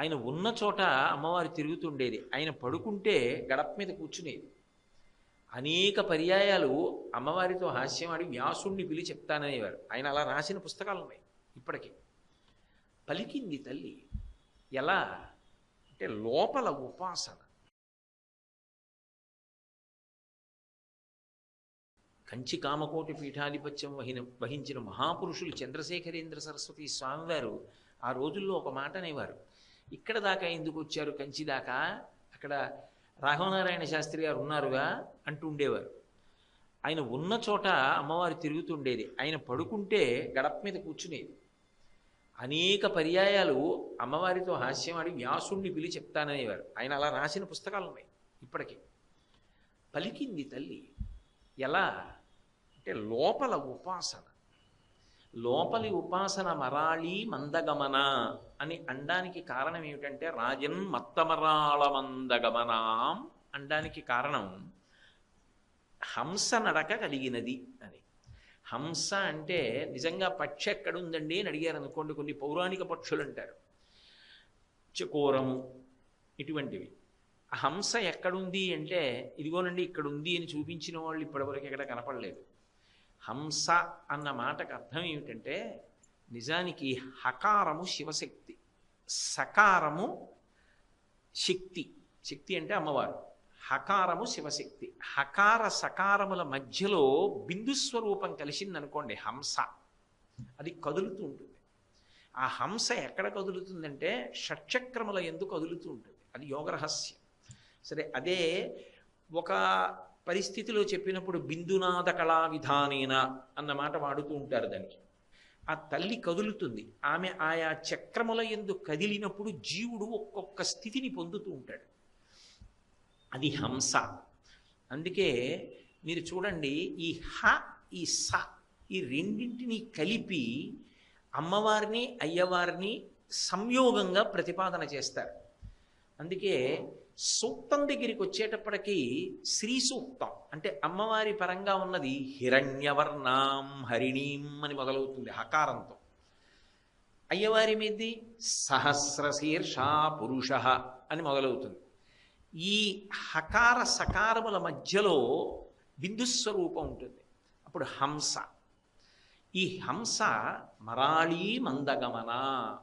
ఆయన ఉన్న చోట అమ్మవారు తిరుగుతుండేది. ఆయన పడుకుంటే గడప మీద కూర్చునేది. అనేక పర్యాయాలు అమ్మవారితో హాస్యమాడి వ్యాసుణ్ణి పిలి చెప్తాననేవారు. ఆయన అలా రాసిన పుస్తకాలు ఉన్నాయి ఇప్పటికీ. పలికింది తల్లి ఎలా అంటే లోపల ఉపాసన. కంచి కామకోటి పీఠాధిపత్యం వహిన వహించిన మహాపురుషులు చంద్రశేఖరేంద్ర సరస్వతి స్వామివారు ఆ రోజుల్లో ఒక మాట అనేవారు. ఇక్కడ దాకా ఎందుకు వచ్చారు? కంచి దాకా? అక్కడ రాఘవనారాయణ శాస్త్రి గారు ఉన్నారుగా అంటూ ఉండేవారు. ఆయన ఉన్న చోట అమ్మవారు తిరుగుతుండేది. ఆయన పడుకుంటే గడప మీద కూర్చునేది. అనేక పర్యాయాలు అమ్మవారితో హాస్యమాడి వ్యాసుణ్ణి పిలి చెప్తాననేవారు. ఆయన అలా రాసిన పుస్తకాలు ఉన్నాయి ఇప్పటికీ. పలికింది తల్లి ఎలా? అంటే లోపల ఉపాసన. లోపలి ఉపాసన మరాళి మందగమన అని అండానికి కారణం ఏమిటంటే రాజన్ మత్తమరాళ మందగమనాం అండానికి కారణం హంస నడక కలిగినది అని. హంస అంటే నిజంగా పక్షి ఎక్కడుందండి అని అడిగారు అనుకోండి కొన్ని పౌరాణిక పక్షులు అంటారు. చకోరము ఇటువంటివి. హంస ఎక్కడుంది అంటే ఇదిగోనండి ఇక్కడ ఉంది అని చూపించిన వాళ్ళు ఇప్పటివరకు ఎక్కడ కనపడలేదు. హంస అన్న మాటకు అర్థం ఏమిటంటే నిజానికి హకారము శివశక్తి. సకారము శక్తి. శక్తి అంటే అమ్మవారు. హకారము శివశక్తి. హకార సకారముల మధ్యలో బిందు స్వరూపం కలిసిందనుకోండి హంస. అది కదులుతూ ఉంటుంది. ఆ హంస ఎక్కడ కదులుతుందంటే షట్చక్రముల ఎందుకు కదులుతూ ఉంటుంది. అది యోగరహస్యం. సరే అదే ఒక పరిస్థితిలో చెప్పినప్పుడు బిందునాథ కళా విధానేన అన్న మాట వాడుతూ ఉంటారు దానికి. ఆ తల్లి కదులుతుంది. ఆమె ఆయా చక్రముల ఎందు కదిలినప్పుడు జీవుడు ఒక్కొక్క స్థితిని పొందుతూ ఉంటాడు. అది హంస. అందుకే మీరు చూడండి ఈ హ ఈ స ఈ రెండింటిని కలిపి అమ్మవారిని అయ్యవారిని సంయోగంగా ప్రతిపాదన చేస్తారు. అందుకే సూక్తం దగ్గరికి వచ్చేటప్పటికీ శ్రీ సూక్తం అంటే అమ్మవారి పరంగా ఉన్నది హిరణ్యవర్ణాం హరిణీం అని మొదలవుతుంది హకారంతో అయ్యవారి మీది సహస్రశీర్ష పురుష అని మొదలవుతుంది. ఈ హకార సకారముల మధ్యలో బిందుస్వరూపం ఉంటుంది. అప్పుడు హంస. ఈ హంస మరాళీ మందగమన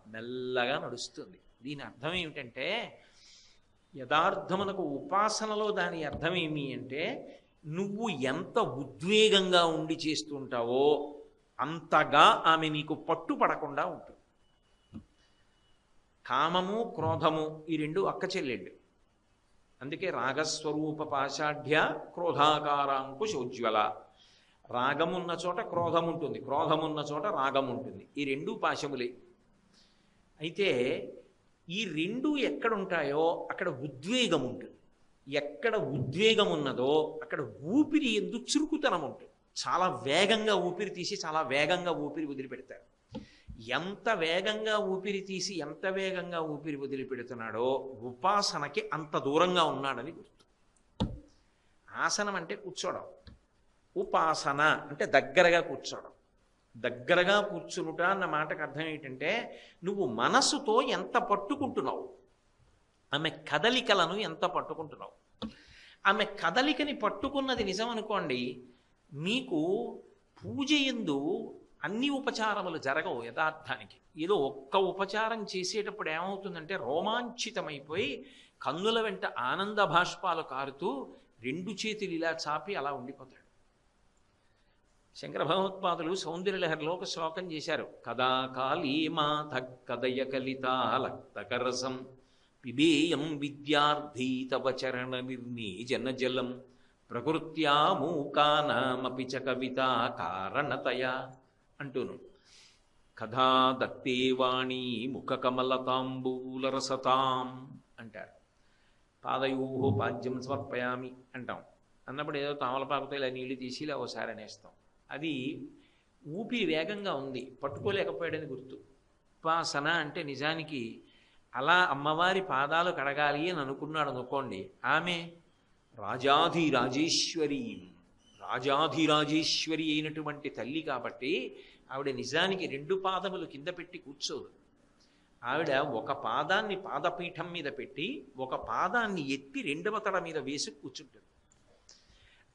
మెల్లగా నడుస్తుంది. దీని అర్థం ఏమిటంటే యథార్థమునకు ఉపాసనలో దాని అర్థం ఏమి అంటే నువ్వు ఎంత ఉద్వేగంగా ఉండి చేస్తుంటావో అంతగా ఆమె నీకు పట్టుపడకుండా ఉంటుంది. కామము క్రోధము ఈ రెండు అక్క చెల్లెళ్ళు. అందుకే రాగస్వరూప పాషాఢ్య క్రోధాకారాంకుశోజ్వల. రాగమున్న చోట క్రోధం ఉంటుంది క్రోధమున్న చోట రాగం ఉంటుంది. ఈ రెండు పాశములే. అయితే ఈ రెండు ఎక్కడ ఉంటాయో అక్కడ ఉద్వేగం ఉంటుంది ఎక్కడ ఉద్వేగం ఉన్నదో అక్కడ ఊపిరి ఎందు చురుకుతనం ఉంటుంది చాలా వేగంగా ఊపిరి తీసి చాలా వేగంగా ఊపిరి వదిలిపెడతారు. ఎంత వేగంగా ఊపిరి తీసి ఎంత వేగంగా ఊపిరి వదిలిపెడుతున్నాడో ఉపాసనకి అంత దూరంగా ఉన్నాడని గుర్తు. ఆసనం అంటే కూర్చోవడం ఉపాసన అంటే దగ్గరగా కూర్చోవడం దగ్గరగా కూర్చునుట అన్న మాటకు అర్థం ఏంటంటే నువ్వు మనసుతో ఎంత పట్టుకుంటున్నావు? ఆమె కదలికలను ఎంత పట్టుకుంటున్నావు? ఆమె కదలికని పట్టుకున్నది నిజం అనుకోండి మీకు పూజ ఎందు అన్ని ఉపచారములు జరగవు యథార్థానికి. ఏదో ఒక్క ఉపచారం చేసేటప్పుడు ఏమవుతుందంటే రోమాంచితమైపోయి కన్నుల వెంట ఆనంద భాష్పాలు కారుతూ రెండు చేతులు ఇలా చాపి అలా ఉండిపోతాడు. శంకర భగవత్పాదులు సౌందర్యలహరిలో ఒక శ్లోకం చేశారు. కదా కాళీమాథ కదయ కలితాలక్తకరసం పిబేయం విద్యార్థీతవచరణ నిర్నీజన జలం ప్రకృత్యా మూకానామపి చ కవిత కారణతయా అంటూను. కథా దత్తేవాణి ముఖకమలతాంబూలరసతాం అంటారు. పాదయూహో పాద్యం సమర్పయామి అంటాం. అన్నప్పుడు ఏదో తామలపాకుతో ఇలా నీళ్ళు తీసి ఇలా ఒకసారి అనేస్తాం. అది ఊపిరి వేగంగా ఉంది పట్టుకోలేకపోయాడని గుర్తు. ఉపాసన అంటే నిజానికి అలా అమ్మవారి పాదాలు కడగాలి అని అనుకున్నాడు అనుకోండి. ఆమె రాజాధి రాజేశ్వరి రాజాధిరాజేశ్వరి అయినటువంటి తల్లి కాబట్టి ఆవిడ నిజానికి రెండు పాదములు కింద పెట్టి కూర్చోదు. ఆవిడ ఒక పాదాన్ని పాదపీఠం మీద పెట్టి ఒక పాదాన్ని ఎత్తి రెండవ తడ మీద వేసి కూర్చుంటుంది.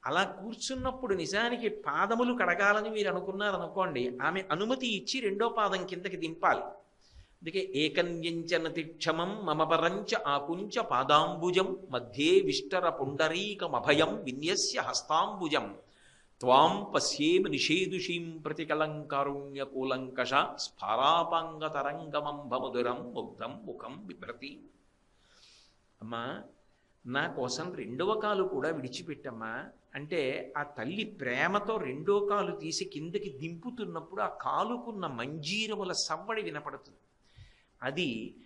అలా కూర్చున్నప్పుడు నిజానికి పాదములు కడగాలని మీరు అనుకున్నారనుకోండి ఆమె అనుమతి ఇచ్చి రెండో పాదం కిందకి దింపాలి. అందుకే ఏకన్యంచన తిక్షమం మమ పరంచ ఆకుంచ పాదాంబుజం మధ్యే విష్టర పుండరీకమభయం విన్యస్య హస్తాంబుజం. త్వాం పశ్యేమ నిషేదుషీం ప్రతికలంకారుణ్యకూలంకష స్ఫారాపాంగతరంగమంభమధురం ముగ్ధం ముఖం బిభ్రతి అమ్మా నా కోసం రెండవ కాలు కూడా విడిచిపెట్టమ్మా. అంటే ఆ తల్లి ప్రేమతో రెండో కాలు తీసి కిందకి దింపుతున్నప్పుడు ఆ కాలుకున్న మంజీరముల సవ్వడి వినపడుతుంది. అది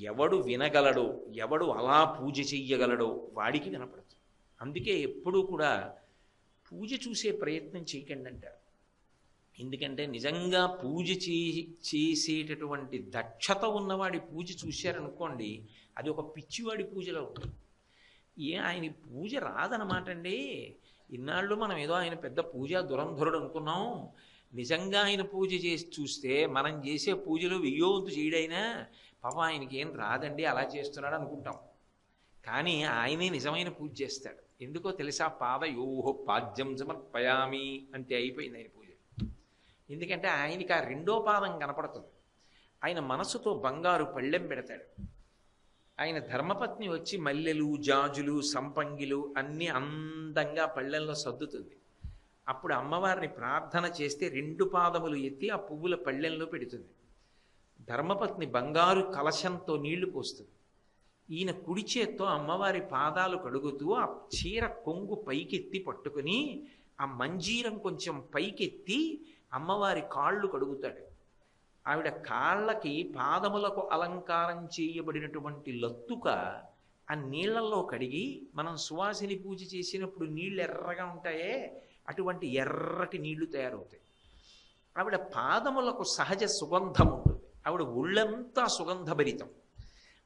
ఎవడు వినగలడో ఎవడు అలా పూజ చెయ్యగలడో వాడికి వినపడుతుంది. అందుకే ఎప్పుడూ కూడా పూజ చూసే ప్రయత్నం చేయకండి అంటారు. ఎందుకంటే నిజంగా పూజ చే చేసేటటువంటి దక్షత ఉన్నవాడి పూజ చూశారనుకోండి అది ఒక పిచ్చివాడి పూజలో ఉంటుంది. ఏ ఆయన పూజ రాదనమాట అండి ఇన్నాళ్ళు మనం ఏదో ఆయన పెద్ద పూజ దురంధరుడు అనుకున్నాం. నిజంగా ఆయన పూజ చేసి చూస్తే మనం చేసే పూజలు వెయ్యోంతు చేయడైనా పాపం ఆయనకి ఏం రాదండి అలా చేస్తున్నాడు అనుకుంటాం. కానీ ఆయనే నిజమైన పూజ చేస్తాడు. ఎందుకో తెలుసా? పాద యోహో పాద్యం సమర్పయామి అంటే అయిపోయింది ఆయన పూజ. ఎందుకంటే ఆయనకి ఆ రెండో పాదం కనపడుతుంది. ఆయన మనసుతో బంగారు పళ్ళెం పెడతాడు. ఆయన ధర్మపత్ని వచ్చి మల్లెలు జాజులు సంపంగిలు అన్నీ అందంగా పళ్ళెల్లో సర్దుతుంది. అప్పుడు అమ్మవారిని ప్రార్థన చేస్తే రెండు పాదములు ఎత్తి ఆ పువ్వుల పళ్ళెల్లో పెడుతుంది. ధర్మపత్ని బంగారు కలశంతో నీళ్ళు పోస్తుంది. ఈయన కుడి చేత్తో అమ్మవారి పాదాలు కడుగుతూ ఆ చీర కొంగు పైకెత్తి పట్టుకుని ఆ మంజీరం కొంచెం పైకెత్తి అమ్మవారి కాళ్ళు కడుగుతాడు. ఆవిడ కాళ్ళకి పాదములకు అలంకారం చేయబడినటువంటి లత్తుక ఆ నీళ్ళలో కడిగి మనం సువాసిని పూజ చేసినప్పుడు నీళ్ళు ఎర్రగా ఉంటాయే అటువంటి ఎర్రటి నీళ్ళు తయారవుతాయి. ఆవిడ పాదములకు సహజ సుగంధం ఉంటుంది. ఆవిడ ఒళ్ళంతా సుగంధభరితం.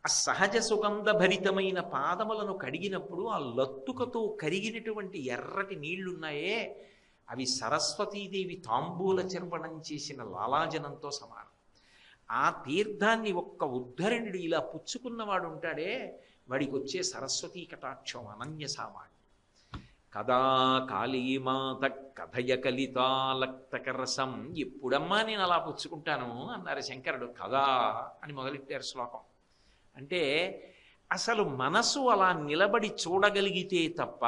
ఆ సహజ సుగంధభరితమైన పాదములను కడిగినప్పుడు ఆ లత్తుకతో కరిగినటువంటి ఎర్రటి నీళ్ళున్నాయే అవి సరస్వతీదేవి తాంబూల చర్వణం చేసిన లాలాజనంతో సమానం. ఆ తీర్థాన్ని ఒక్క ఉద్ధరణుడు ఇలా పుచ్చుకున్నవాడు ఉంటాడే వాడికి వచ్చే సరస్వతీ కటాక్షం అనన్య సామాన్యం. కదా కాళీమాత కథయ కలితాలక్తకరసం ఎప్పుడమ్మా నేను అలా పుచ్చుకుంటాను అన్నారు శంకరుడు. కదా అని మొదలెట్టారు శ్లోకం. అంటే అసలు మనసు అలా నిలబడి చూడగలిగితే తప్ప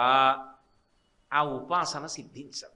ఆ ఉపాసన సిద్ధించదు.